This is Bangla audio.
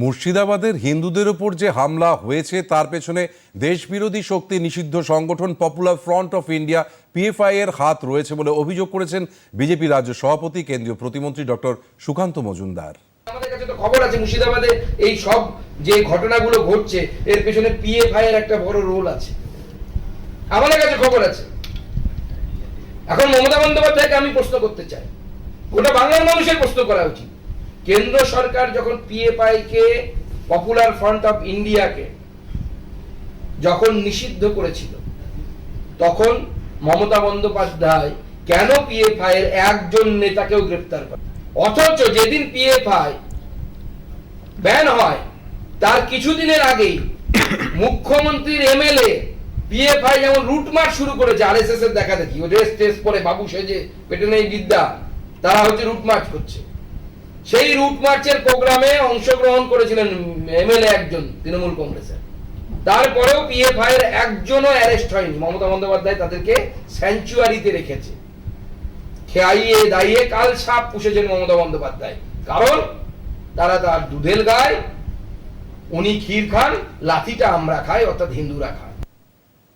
মুর্শিদাবাদের হিন্দুদের ওপর যে হামলা হয়েছে, তার পেছনে দেশবিরোধী শক্তি নিষিদ্ধ সংগঠন Popular Front of India PFI এর হাত রয়েছে বলে অভিযোগ করেছেন বিজেপি রাজ্য সভাপতি, কেন্দ্রীয় প্রতিমন্ত্রী ডক্টর সুকান্ত মজুমদার। আমাদের কাছে তো খবর আছে, মুর্শিদাবাদে এই সব যে ঘটনাগুলো ঘটছে, এর পেছনে পিএফআই এর একটা বড় রোল আছে। আমাদের কাছে খবর আছে। এখন মমতা বন্দ্যোপাধ্যায়কে আমি প্রশ্ন করতে চাই। গোটা বাংলার মানুষের প্রশ্ন করা উচিত। কেন্দ্র সরকার যখন পিএফআই কে পপুলার ফ্রন্ট অফ ইন্ডিয়াকে যখন নিষিদ্ধ করেছিল, তখন মমতা বন্দ্যোপাধ্যায় কেন পিএফআই এর একজন নেতাকেও গ্রেপ্তার করে? অথচ যেদিন পিএফআই ব্যান হয়, তার কিছুদিনের আগেই মুখ্যমন্ত্রীর এমএলএ পিএফআই যেমন রুট মার্চ শুরু করেছে আরএসএস এর দেখা দেখি ও ড্রেস টেস পরে বাবু সেজে, পেটে নেই বিদ্যা, তারা হচ্ছে রুট করছে। সেই রুট মার্চের প্রোগ্রামে অংশগ্রহণ করেছিলেন এমএলএ একজন, তৃণমূল কংগ্রেসের। তারপরেও পিএফআই এর একজনও অ্যারেস্ট হয়নি। মমতা বন্দ্যোপাধ্যায় তাদেরকে স্যাংচুয়ারিতে রেখেছে। খেয়াইয়ে দাইয়ে কাল সাপ পুষেছেন মমতা বন্দ্যোপাধ্যায়। কারণ তারা তার দুধের গায়, উনি ক্ষীর খান লাঠিটা আমরা খাই, অর্থাৎ হিন্দুরা খায়